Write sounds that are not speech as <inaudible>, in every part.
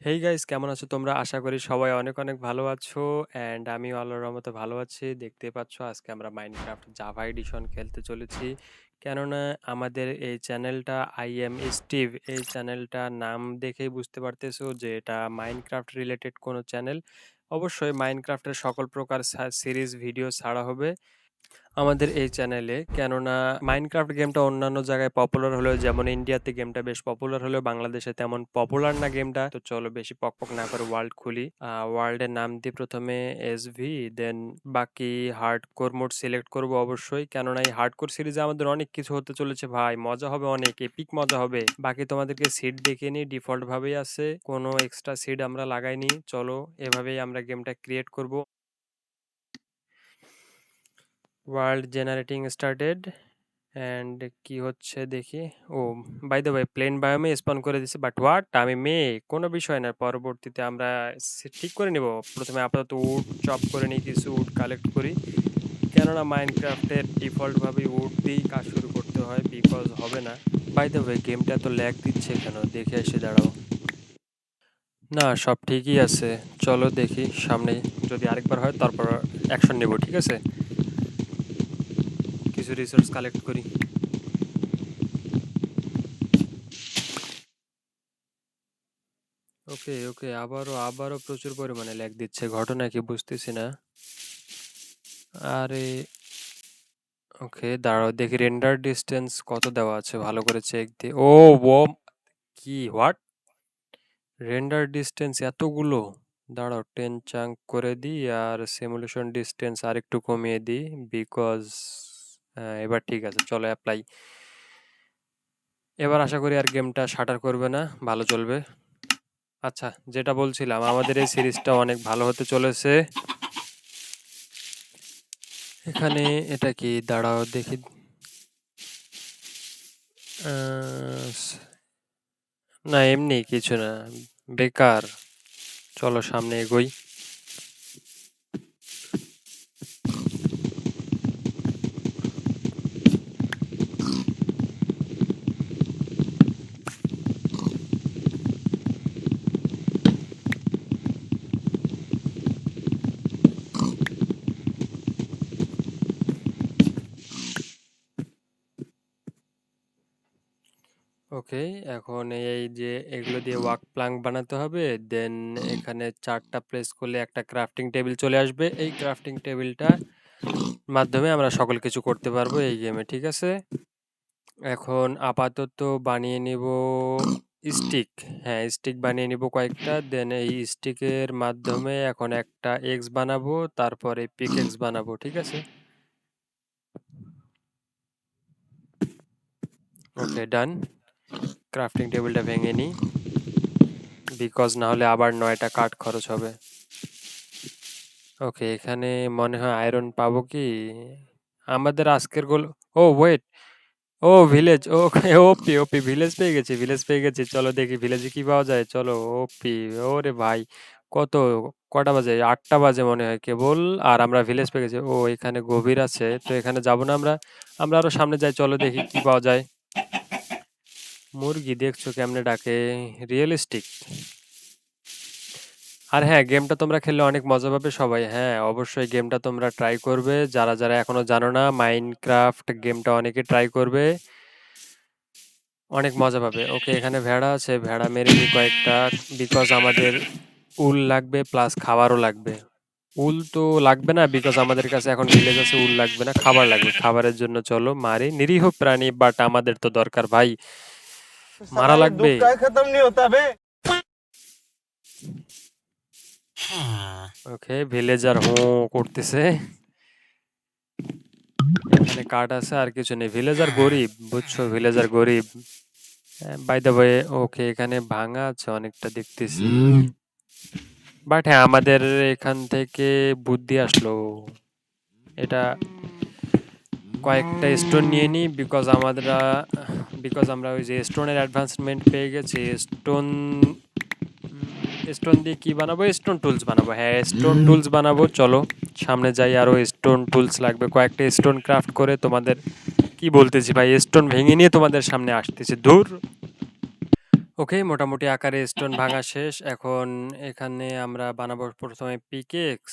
Hey guys কেমন আছো তোমরা? আশা করি সবাই অনেক, অনেক ভালো আছো অ্যান্ড আমিও আল্লাহর রহমতে ভালো আছি। দেখতেই পাচ্ছ আজকে আমরা মাইনক্রাফট জাভা এডিশন খেলতে চলেছি। কেননা আমাদের এই চ্যানেলটা আই এম স্টিভ এই চ্যানেলটা নাম দেখেই বুঝতে পারতেছো যে এটা মাইনক্রাফট রিলেটেড কোনো চ্যানেল। অবশ্যই মাইনক্রাফটের সকল প্রকার সিরিজ ভিডিও ছাড়া হবে। আমাদের এই চ্যানেলে কেননা মাইনক্রাফট গেমটা অন্যান্য জায়গায় পপুলার হলেও, যেমন ইন্ডিয়াতে গেমটা বেশ পপুলার হলেও, বাংলাদেশে তেমন পপুলার না গেমটা তো চলো বেশি পকপক না করে ওয়ার্ল্ড খুলি। ওয়ার্ল্ডের নাম দিই প্রথমে এস ভি দেন বাকি হার্ড কোর মোড সিলেক্ট করব অবশ্যই। কেননা এই হার্ড কোর সিরিজে আমাদের অনেক কিছু হতে চলেছে ভাই। মজা হবে অনেক এপিক মজা হবে। বাকি তোমাদেরকে সিট দেখে নিই ডিফল্ট ভাবেই আছে। কোনো এক্সট্রা সিট আমরা লাগাইনি। চলো, এভাবেই আমরা গেমটা ক্রিয়েট করব। ওয়ার্ল্ড জেনারেটিং স্টার্টেড অ্যান্ড কি হচ্ছে দেখি। ও, বাই দ্য ওয়ে প্লেন বায়োমে স্পন করে দিছে, বাট হোয়াট? আমি মেয়ে, কোনো বিষয় না, পরবর্তীতে আমরা ঠিক করে নেব। প্রথমে আপাতত উড চপ করে নিই, কিছু উড কালেক্ট করি। কেননা মাইনক্রাফটের ডিফল্টভাবেই উড দিয়েই কাজ শুরু করতে হয়, বিকজ হবে না। বাই দ্য ওয়ে, গেমটা তো ল্যাগ দিচ্ছে কেন? দেখে এসে দাঁড়াও। না, সব ঠিকই আছে। চলো দেখি সামনে যদি আরেকবার হয়, তারপর অ্যাকশন নেব, ঠিক আছে? কিছু রিসোর্স কালেক্ট করি। ওকে ওকে আবারও আবারও প্রচুর পরিমাণে ল্যাগ দিচ্ছে, ঘটনা কি বুঝতেছি না। আরে ওকে দাঁড়াও, দেখি রেন্ডার ডিস্টেন্স কত দেওয়া আছে, ভালো করে চেক দিয়ে ও ও, কি হোয়াট রেন্ডার ডিস্টেন্স এতগুলো? দাঁড়াও টেন চাঙ্ক করে দিই আর সিমুলেশন ডিস্টেন্স আর একটু কমিয়ে দিই বিকজ এবার ঠিক আছে চলো অ্যাপ্লাই এবার আশা করি আর গেমটা শাটার করবে না ভালো চলবে। আচ্ছা যেটা বলছিলাম আমাদের এই সিরিজটা অনেক ভালো হতে চলেছে। এখানে এটা কি? দাঁড়াও দেখি। না এমনি কিছু না বেকার। চলো সামনে এগোই। ওকে, এখন এই যে এগুলো দিয়ে ওয়াক প্লাঙ্ক বানাতে হবে, দেন এখানে চারটা প্লেস করলে একটা ক্রাফটিং টেবিল চলে আসবে। এই ক্রাফটিং টেবিলটা মাধ্যমে আমরা সকল কিছু করতে পারব এই গেমে, ঠিক আছে? এখন আপাতত বানিয়ে নিব স্টিক। হ্যাঁ স্টিক বানিয়ে নিব কয়েকটা, দেন এই স্টিকের মাধ্যমে এখন একটা এক্স বানাবো, তারপরে পিক এক্স বানাবো, ঠিক আছে? ওকে, ডান। ক্রাফটিং টেবিলটা ভেঙে নিই। বিকজ না হলে আবার নয়টা কাঠ খরচ হবে। ওকে এখানে মনে হয় আয়রন পাবো কি? আমাদের আজকের গোল ও ওয়েট ও village okay OP OP village পেয়ে গেছি ভিলেজ পেয়ে গেছি। চলো দেখি ভিলেজে কি পাওয়া যায়? চলো ওপি ওরে ভাই! কত কটা বাজে? আটটা বাজে মনে হয় কেবল। আর আমরা ভিলেজ পেয়ে গেছি। ও, এখানে গভীর আছে। তো এখানে যাব না আমরা? আমরা আরও সামনে যাই, চলো দেখি কি পাওয়া যায়। মুরগি দেখছ কেমনে ডাকে? রিয়েলিস্টিক আর হ্যাঁ গেমটা তোমরা খেললে অনেক মজা পাবে সবাই। হ্যাঁ অবশ্যই গেমটা তোমরা ট্রাই করবে। যারা যারা এখনও জানো না মাইনক্রাফট গেমটা অনেকে ট্রাই করবে। অনেক মজা পাবে। ওকে এখানে ভেড়া আছে। ভেড়া মেরে নিই কয়েকটা বিকজ আমাদের উল লাগবে প্লাস খাবারও লাগবে। উল তো লাগবে না বিকজ আমাদের কাছে এখন ভিলেজ আছে, উল লাগবে না, খাবার লাগবে। খাবারের জন্য চলো, মারি। নিরীহ প্রাণী বাট আমাদের তো দরকার ভাই। মারা লাগবে। ওকে ভিলেজার হো করতেছে। এখানে কার্ড আছে আর কিছু নেই। ভিলেজার গরিব বুঝছ? ভিলেজার গরিব। বাই দা ওয়ে ওকে এখানে ভাঙা আছে অনেকটা দেখতেছি। বাট হ্যাঁ আমাদের এখান থেকে বুদ্ধি আসলো। এটা কয়েকটা স্টোন নিয়ে নিই বিকজ আমরা বিকজ আমরা ওই যে স্টোনের অ্যাডভান্সমেন্ট পেয়ে গেছি স্টোন স্টোন দিয়ে কি বানাবো? স্টোন টুলস বানাবো। হ্যাঁ স্টোন টুলস বানাবো চলো। সামনে যাই আরও স্টোন টুলস লাগবে। কয়েকটা স্টোন ক্রাফট করে তোমাদের কি বলতেছি ভাই? স্টোন ভেঙে নিয়ে তোমাদের সামনে আসতেছে। দূর ওকে, মোটামুটি আকারে স্টোন ভাঙা শেষ। এখন এখানে আমরা বানাবো ১ম এ পিকেক্স।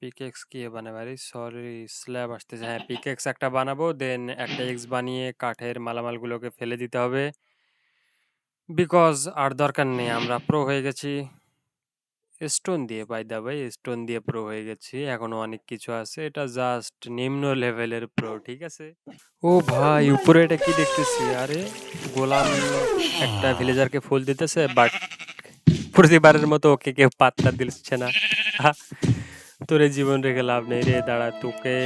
পিকেক্স কি বানাবো? আরে সরি স্ল্যাব আসতেছে। হ্যাঁ, পিকেক্স একটা বানাবো। দেন একটা এক্স বানিয়ে কাঠের মালামালগুলোকে ফেলে দিতে হবে। বিকজ আর দরকার নেই। আমরা প্রো হয়ে গেছি। স্টোন দিয়ে বাই দা ওয়ে স্টোন দিয়ে প্রো হয়ে গেছি। এখনও অনেক কিছু আছে। এটা জাস্ট নিম্ন লেভেলের প্রো, ঠিক আছে? ও ভাই উপরে এটা কি দেখতেছি? আরে গোলাম একটা ভিলেজারকে ফুল দিতেছে বাট প্রতিবারের মতো ওকে কেউ পাত্তা দিচ্ছে না। <laughs> তোরে জীবন রেখে লাভ নেই রে দাঁড়া তোকে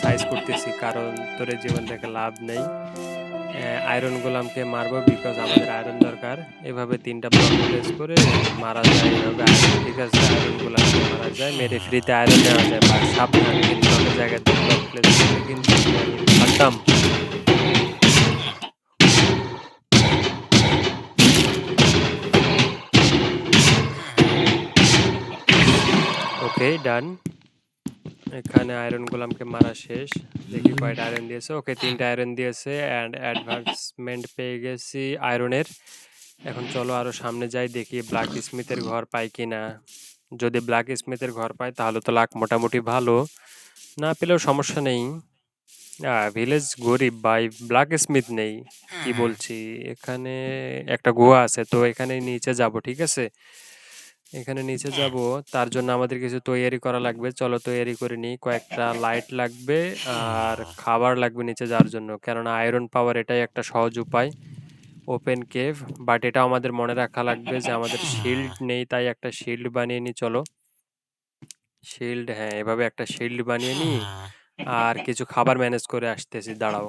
সাইজ করতেছি কারণ তোরে জীবন রেখে লাভ নেই। আয়রন গোলামকে মারবো বিকজ আমাদের আয়রন দরকার। এভাবে ৩ টা ব্লক প্লেস করে মারা যায় এভাবে আছে, আয়রন গোলামকে মারা যায়। মেরে ফ্রিতে আয়রন নেওয়া যায় বাট সাবধানে জায়গায় ২ ব্লক প্লেস করলে কিন্তু। ওকে ডান। এখানে আয়রন গোলামকে মারা শেষ। দেখি কয়টা আয়রন দিয়েছে। ওকে ৩ টা আয়রন দিয়েছে অ্যান্ড অ্যাডভান্সমেন্ট পেয়ে গেছি আয়রনের। এখন চলো আরও সামনে যাই দেখি ব্ল্যাক স্মিথের ঘর পাই কিনা। যদি ব্ল্যাক স্মিথের ঘর পাই তাহলে তো লাক মোটামুটি ভালো। না পেলেও সমস্যা নেই। ভিলেজ গরিব বাই ব্ল্যাক স্মিথ নেই। কি বলছি? এখানে একটা গুহা আছে তো এখানে নিচে যাব, ঠিক আছে? এখানে নিচে যাব তার জন্য আমাদের কিছু তৈয়ারি করা লাগবে। চলো তৈরি করে নিই। কয়েকটা লাইট লাগবে আর খাবার লাগবে নিচে যাওয়ার জন্য। কেননা আয়রন পাওয়ার এটাই একটা সহজ উপায়। ওপেন কেভ বাট এটাও আমাদের মনে রাখা লাগবে যে আমাদের শিল্ড নেই তাই একটা শিল্ড বানিয়ে নিই চলো। শিল্ড হ্যাঁ, এভাবে একটা শিল্ড বানিয়ে নিই। আর কিছু খাবার ম্যানেজ করে আসতেছি দাঁড়াও।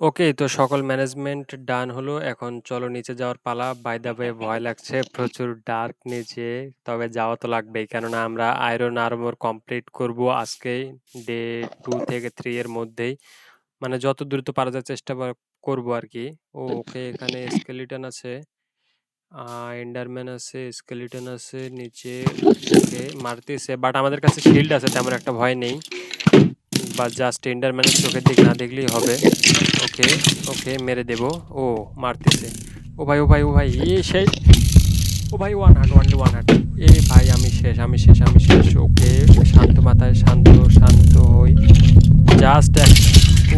তো ওকে তো সকল ম্যানেজমেন্ট ডান হলো। এখন চলো নিচে যাওয়ার পালা। বাই দ্য ওয়ে ভয় লাগছে প্রচুর ডার্ক নিচে। তবে যাওয়া তো লাগবেই। কেননা আমরা আয়রন আর্মর কমপ্লিট করব আজকেই ডে 2 থেকে 3 এর মধ্যেই। মানে যত দ্রুত পারা যায় চেষ্টা করব আরকি। ও ওকে এখানে স্কেলিটন আছে। এন্ডারম্যান আছে, স্কেলিটন আছে নিচে। মারতেছে বাট আমাদের কাছে শিল্ড আছে তেমন একটা ভয় নেই। বা জাস্ট এন্ডারম্যানের চোখের দিক না দেখলেই হবে। ওকে, ওকে মেরে দেবো। ও মারতেছে। ও ভাই, ও ভাই, ও ভাই এ সেই ও ভাই one heart only one heart. এ ভাই আমি শেষ, আমি শেষ, আমি শেষ। ওকে শান্ত মাথায় শান্ত, শান্ত হই। জাস্ট এক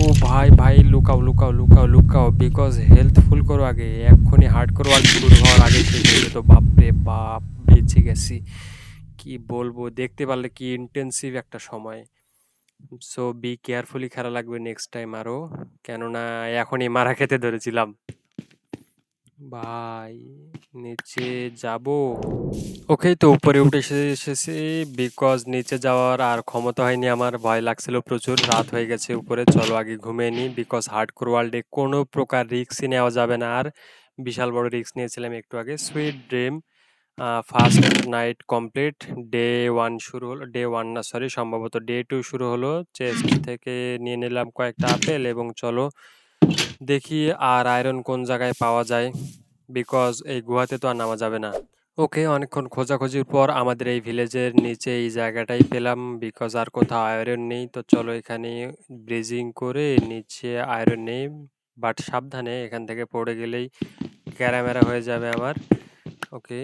ও ভাই, ভাই লুকাও, লুকাও, লুকাও, লুকাও বিকজ হেলথ ফুল করো আগে। এক্ষুনি হার্ট করো ওয়ার্ল্ড শুরু হওয়ার আগে শেষ হয়ে যেত। বাপরে বাপ! বেঁচে গেছি। কি বলব? দেখতে পারলে কি ইনটেনসিভ একটা সময়। সো বি কেয়ারফুলি খেলা লাগবে নেক্সট টাইম আরও। কেননা, এখনই মারা খেতে ধরেছিলাম। ভাই, নিচে যাব? ওকে তো উপরে উঠে এসে, এসেছি বিকজ নিচে যাওয়ার আর ক্ষমতা হয়নি আমার। ভয় লাগছিল প্রচুর। রাত হয়ে গেছে উপরে। চলো আগে ঘুমিয়ে নিই বিকজ হার্ডকোর ওয়ার্ল্ডে কোনো প্রকার রিক্সই নেওয়া যাবে না আর। বিশাল বড় রিক্স নিয়েছিলাম একটু আগে। Sweet dream first night complete. Day one শুরু হলো। ডে ওয়ান না সরি সম্ভবত ডে টু শুরু হলো। চেস্ট থেকে নিয়ে নিলাম কয়েকটা আপেল এবং চলো দেখি আর আয়রন কোন জায়গায় পাওয়া যায়। বিকজ এই গুহাতে তো আর নামা যাবে না। ওকে অনেকক্ষণ খোঁজাখুঁজির পর আমাদের এই ভিলেজের নিচে এই জায়গাটাই পেলাম বিকজ আর কোথাও আয়রন নেই। তো চলো এখানে ব্রিজিং করে নিচে আয়রন নেই। বাট সাবধানে এখান থেকে পড়ে গেলেই ক্যারা-ম্যারা হয়ে যাবে আমার। ওকে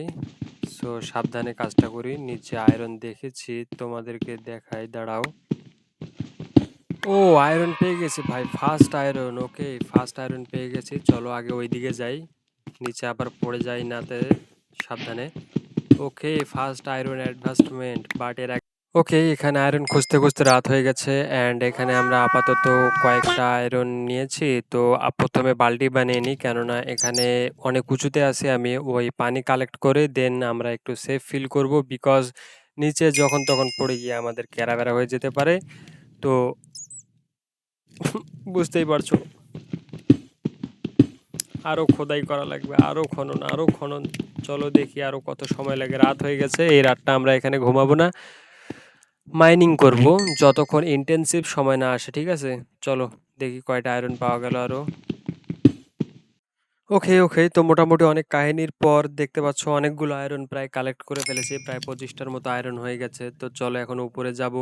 সো সাবধানে কাজটা করি। নিচে আয়রন দেখেছি, তোমাদেরকে দেখাই, দাঁড়াও। ও আয়রন পেয়ে গেছি ভাই first iron. Okay first iron পেয়ে গেছি। চলো আগে ওইদিকে যাই। নিচে আবার পড়ে যাই নাতে সাবধানে। Okay first iron advancement but এর ওকে, এখানে আয়রন খুঁজতে, খুঁজতে রাত হয়ে গেছে অ্যান্ড এখানে আমরা আপাতত কয়েকটা আয়রন নিয়েছি। তো আ ১ম এ বাল্টি বানিয়ে নিই। কেননা এখানে অনেক উঁচুতে আছি আমি। ওই পানি কালেক্ট করে দেন আমরা একটু সেফ ফিল করব। বিকজ নিচে যখন তখন পড়ে গিয়ে আমাদের ক্যারা-ব্যারা হয়ে যেতে পারে। তো <laughs> বুঝতেই পারছ। আরও খোদাই করা লাগবে, আরও খনন, আরও খনন। চলো দেখি আরও কত সময় লাগে। রাত হয়ে গেছে। এই রাতটা আমরা এখানে ঘুমাবো না। মাইনিং করব যতক্ষণ ইনটেনসিভ সময় না আসে, ঠিক আছে? চলো দেখি কয়টা আয়রন পাওয়া গেল আরও ওকে, ওকে। তো মোটামুটি অনেক কাহিনীর পর দেখতে পাচ্ছ অনেকগুলো আয়রন প্রায় কালেক্ট করে ফেলেছি। প্রায় পঁচিশটার মতো আয়রন হয়ে গেছে। তো চলো এখন উপরে যাব।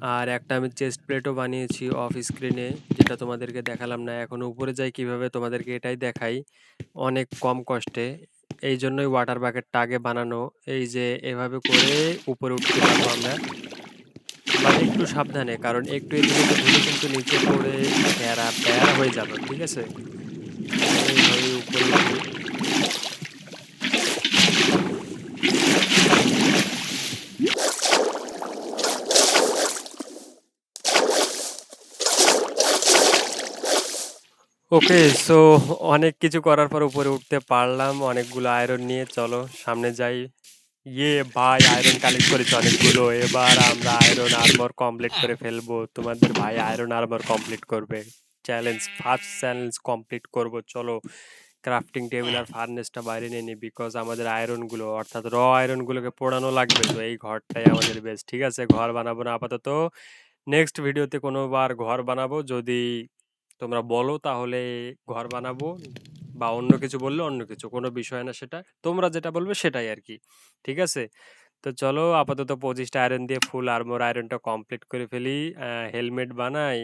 আর একটা আমি চেস্ট প্লেটও বানিয়েছি অফ স্ক্রিনে যেটা তোমাদেরকে দেখালাম না। এখন উপরে যাই কীভাবে তোমাদেরকে এটাই দেখাই। অনেক কম কষ্টে। এইজন্যই ওয়াটার বাকেটটা আগে বানানো। এই যে এভাবে করে উপরে উঠতে পারব আমরা। বাট একটু সাবধানে কারণ একটু এদিকে হলে কিন্তু নিচে পড়ে ঘেরা-ব্যারা হয়ে যাবে, ঠিক আছে? ওকে, সো অনেক কিছু করার পর উপরে উঠতে পারলাম। অনেকগুলো আয়রন নিয়ে চলো সামনে যাই। ইয়ে ভাই আয়রন কালেক্ট করেছি অনেকগুলো। এবার আমরা আয়রন আর্মর কমপ্লিট করে ফেলব। তোমাদের ভাই আয়রন আর্মর কমপ্লিট করবে। চ্যালেঞ্জ, ফার্স্ট চ্যালেঞ্জ কমপ্লিট করব। চলো ক্রাফটিং টেবিল আর ফার্নেসটা বাইরে নিয়ে নিই। বিকজ আমাদের আয়রনগুলো অর্থাৎ র আয়রনগুলোকে পোড়ানো লাগবে। তো এই ঘরটাই আমাদের বেস্ট। ঠিক আছে? ঘর বানাবো না আপাতত। নেক্সট ভিডিওতে কোনোবার ঘর বানাবো। যদি তোমরা বলো তাহলে ঘর বানাবো বা অন্য কিছু বললে অন্য কিছু। কোনো বিষয় না সেটা। তোমরা যেটা বলবে সেটাই আর কি ঠিক আছে? তো চলো আপাতত পঁচিশটা আয়রন দিয়ে ফুল আর্মোর আয়রনটা কমপ্লিট করে ফেলি। হেলমেট বানাই,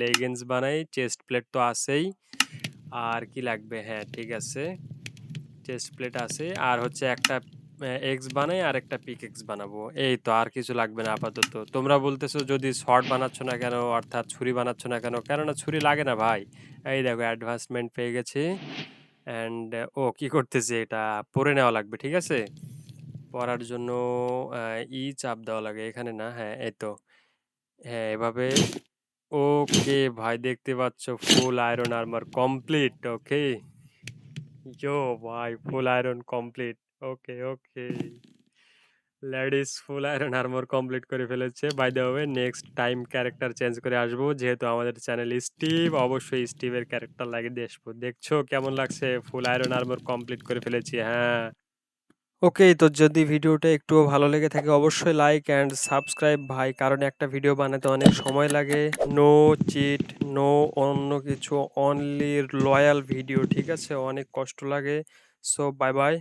লেগিংস বানাই, চেস্ট প্লেট তো আছেই। আর কি লাগবে? হ্যাঁ, ঠিক আছে। চেস্ট প্লেট আছে। আর হচ্ছে একটা এক্স বানাই আর একটা পিক এক্স বানাবো। এই তো আর কিছু লাগবে না আপাতত। তোমরা বলতেছো যদি শর্ট বানাচ্ছ না কেন? অর্থাৎ ছুরি বানাচ্ছ না কেন? কেননা ছুরি লাগে না ভাই। এই দেখো অ্যাডভান্সমেন্ট পেয়ে গেছি। অ্যান্ড ও কি করতেছি এটা পরে নেওয়া লাগবে, ঠিক আছে? পরার জন্য ই চাপ দেওয়া লাগে। এখানে না, হ্যাঁ, এই তো। হ্যাঁ, এভাবে ওকে ভাই দেখতে পাচ্ছ full iron armour complete. Okay. ভাই full iron complete. Okay, okay. Ladies full iron armour complete করে ফেলেছে। By the way next time character change করে আসব। যেহেতু আমাদের চ্যানেল স্টিভ, অবশ্যই স্টিভের ক্যারেক্টার লাগিয়ে আসব। দেখছ কেমন লাগছে? ফুল আয়রন আর্মর কমপ্লিট করে ফেলেছি। হ্যাঁ। ওকে, তো যদি ভিডিওটা একটুও ভালো লেগে থাকে অবশ্যই লাইক অ্যান্ড সাবস্ক্রাইব ভাই। কারণ একটা ভিডিও বানাতে অনেক সময় লাগে। নো চিট, নো অন্য কিছু। অনলি লয়াল ভিডিও, ঠিক আছে? অনেক কষ্ট লাগে। So bye, bye.